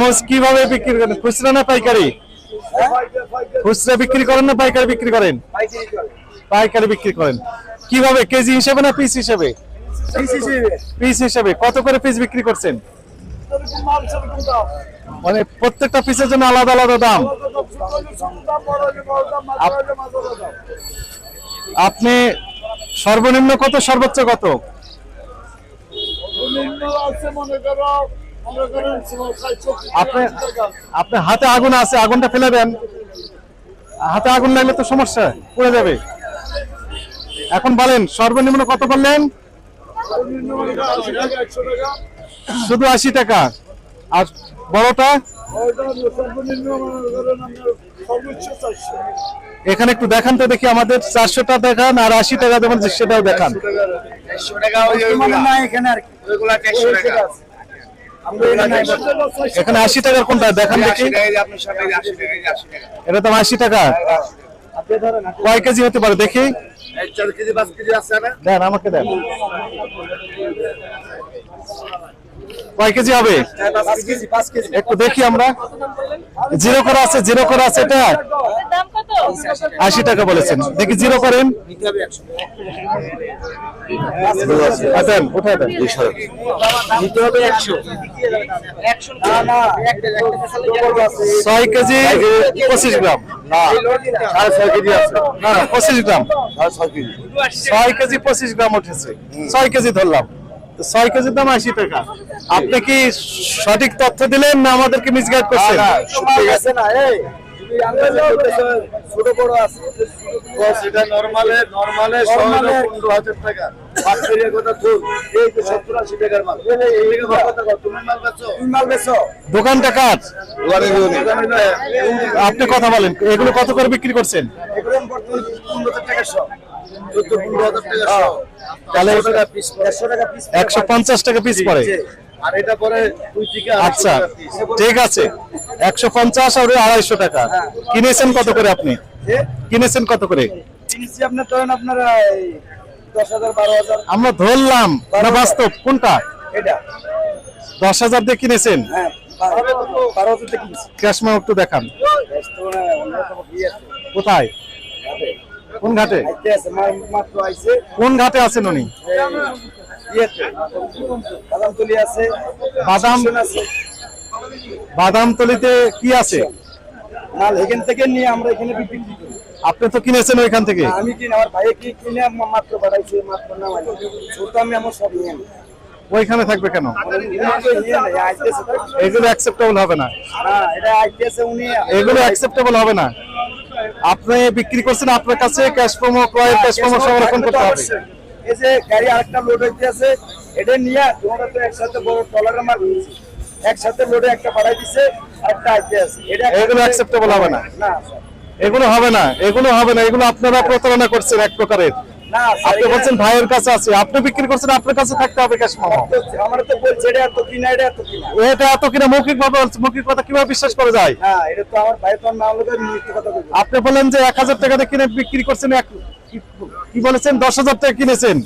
তরমুজ কীভাবে বিক্রি করেন? খুচরা না পাইকারি? খুচরা বিক্রি করেন না পাইকারি বিক্রি করেন? পাইকারি বিক্রি করেন। কীভাবে? কেজি হিসেবে না পিস হিসেবে? পিস হিসেবে। কত করে পিস বিক্রি করছেন? মানে প্রত্যেকটা পিসের জন্য আলাদা আলাদা দাম। আপনি সর্বনিম্ন কত সর্বোচ্চ কত? আপনি আপনি হাতে আগুন আছে আগুনটা ফেলে দেন। হাতে আগুন লাগলে তো সমস্যা পড়ে যাবে। এখন বলেন সর্বনিম্ন কত বললেন? শুধু আশি টাকা। আর বড়টা? এখানে একটু দেখান তো দেখি আমাদের চারশোটা দেখান আর আশি টাকা দেবেন সেটাও দেখান। এখানে আশি টাকার কোনটা? দেখান দেখি। এটা তো আশি টাকা। কয় কেজি হতে পারে? দেখি। দেন আমাকে দেন। কয় কেজি হবে? একটু দেখি আমরা। জিরো করা আছে জিরো করা আছে এটা? দাম আশি টাকা বলেছেন। দেখি জিরো করেন। আচ্ছা, দেন। ছয় কেজি পঁচিশ গ্রাম। না ছয় কেজি আছে। না না পঁচিশ গ্রাম। ছয় কেজি। পঁচিশ গ্রাম উঠেছে। ছয় কেজি ধরলাম। ছয় কেজির দাম আশি টাকা। আপনি কি সঠিক তথ্য দিলেন না আমাদেরকে মিসগাইড করছেন? সেটা নরমালে নরমালে Normal পনেরো হাজার টাকা বাচ্চারিয়া কথা ধুল এই তো সত্তর আশি টাকার মাল এই থেকে ভালো কথা কও, তুমি মাল বেচো দোকানটা কার? আপনি কথা বলেন এগুলো কত করে বিক্রি করছেন? এগুলো বর্তমানে পনেরো হাজার টাকা চোদ্দ পনেরো হাজার একশো পঞ্চাশ টাকা পিস পড়ে। আর এটা পরে আচ্ছা ঠিক আছে। একশো পঞ্চাশ আর আড়াইশো টাকা। কিনেছেন কত করে আপনি? কিনেছেন কত করে? কিনছি আপনার ধরেন আপনারা আমরা ধরলাম না বাস্তব কোনটা? এটা। দশ হাজার দিয়ে কিনেছেন? হ্যাঁ বারো বারো হাজার থেকে কিনছি ক্যাশ মাও একটু দেখান। ইয়ে কোথায়? কোন ঘাটে? কোন ঘাটে আছেন উনি? আছে বাদাম কি আছে? মাল এখান থেকে নিয়ে আমরা এখানে বিক্রি করি। আপনি তো কিনেছেন ওইখান থেকে? আমি কিনে আমার ভাইয়ে কি কিনে মাত্র বাড়াইছে মাত্র না মানে। ছোট আমি আমার সব নিয়ে ওইখানে থাকবে কেন। এগুলো অ্যাকসেপ্টেবল হবে না। এগুলো অ্যাকসেপ্টেবল হবে না। আপনি বিক্রি করছেন আপনার কাছে ক্যাশ প্রোমো ক্রয়ের ক্যাশ প্রোমো সংরক্ষণ করতে হবে। এই যে গাড়ি আরেকটা লোড হইতে আছে এটা নিয়ে তোমরা তো একসাথে বড় টলারের মাল কিনছি একসাথে লোডে একটা পাঠাই দিছে একটা আইতে আছে। এটা এগুলো acceptable হবে না। না এগুলো হবে না এগুলো হবে না এগুলো আপনারা প্রতারণা করছেন এক প্রকারের। আপনি বলছেন ভাইয়ের কাছে আছে আপনি বিক্রি করছেন আপনার কাছে থাকতে হবে ক্যাশ প্রোমো আমার তো বলছে এটা এত কিনা এটা এত কিনা। এটা এত কিনা মৌখিক ভাবে মৌখিক কথা কীভাবে বিশ্বাস করা যায়? না এটা তো আমার ভাই তো কথা আপনি বলেন যে এক হাজার টাকা দিয়ে কিনে বিক্রি করছেন এক কি- বলেছেন? দশ হাজার টাকা কিনেছেন।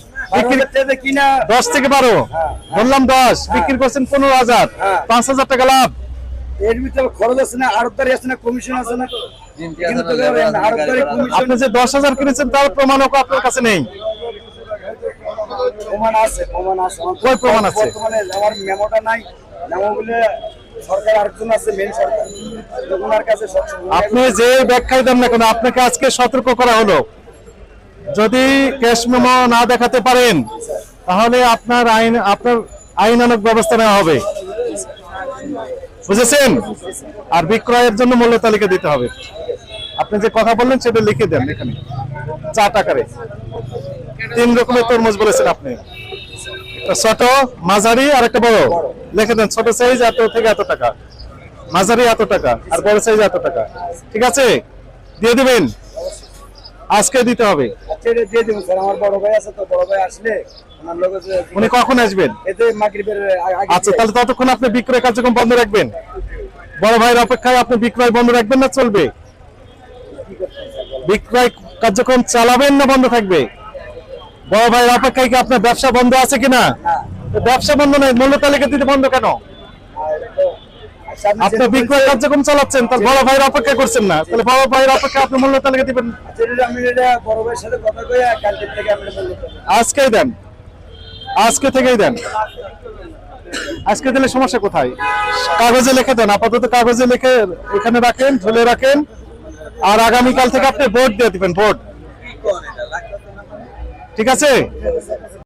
দশ থেকে বারো। বললাম দশ বিক্রি করছেন পনেরো হাজার। হ্যাঁ। পাঁচ হাজার টাকা লাভ। এর ভিতরে খরচ আছে না আড়তদারি আছে না কমিশন আছে না। কিন্তু আড়তদারি কমিশন আপনি যে দশ হাজার কিনেছেন তার প্রমাণও আপনার কাছে নেই। প্রমাণ আছে প্রমাণ আছে। কই প্রমাণ আছে? আমার মেমোটা নাই। মেমো বলে সরকার আরেকজন আছে মেন সরকার। কাছে আপনি যে ব্যাখ্যাই দেন না কেন আপনাকে আজকে সতর্ক করা হলো। যদি ক্যাশ মেমো না দেখাতে পারেন, তাহলে আপনার আইন, আপনার আইনানুক ব্যবস্থা নেওয়া হবে। বুঝেছেন? আর বিক্রয়ের জন্য মূল্য তালিকা দিতে হবে। আপনি যে কথা বললেন, সেটা লিখে দেন এখানে। চার টাকারে। তিন রকমের তরমুজ বলেছেন আপনি। ছোট, মাঝারি আর একটা বড়। লিখে দেন, ছোট সাইজ এত থেকে এত টাকা। মাঝারি এত টাকা, আর বড় সাইজ এত টাকা। ঠিক আছে? দিয়ে দিবেন। আজকে দিতে হবে। দিয়ে দেবো স্যার। আমার বড় ভাই আছে তো বড় ভাই আসলে উনি কখন আসবেন? আচ্ছা তাহলে ততক্ষণ আপনি বিক্রয় কার্যক্রম বন্ধ রাখবেন। বড় ভাইয়ের অপেক্ষায় আপনি বিক্রয় বন্ধ রাখবেন না চলবে? বিক্রয় কার্যক্রম চালাবেন না বন্ধ থাকবে? বড় ভাইয়ের অপেক্ষায় কি আপনার ব্যবসা বন্ধ আছে কিনা? ব্যবসা বন্ধ নয় মূল্য তালিকা দিতে বন্ধ কেন? আপনি বিক্রয় কার্যক্রম চালাচ্ছেন তাহলে বড় ভাইয়ের অপেক্ষা করছেন না। তাহলে বড় ভাইয়ের অপেক্ষা আপনি মূল্য তালিকা দিবেন। আজকেই দেন। আজকে থেকেই দেন। আজকে দিলে সমস্যা কোথায়? কাগজে লিখে দেন। আপাতত কাগজে লিখে এখানে রাখেন ঝুলে রাখেন। আর আগামীকাল থেকে আপনি বোর্ড দিয়ে দিবেন বোর্ড। ঠিক আছে?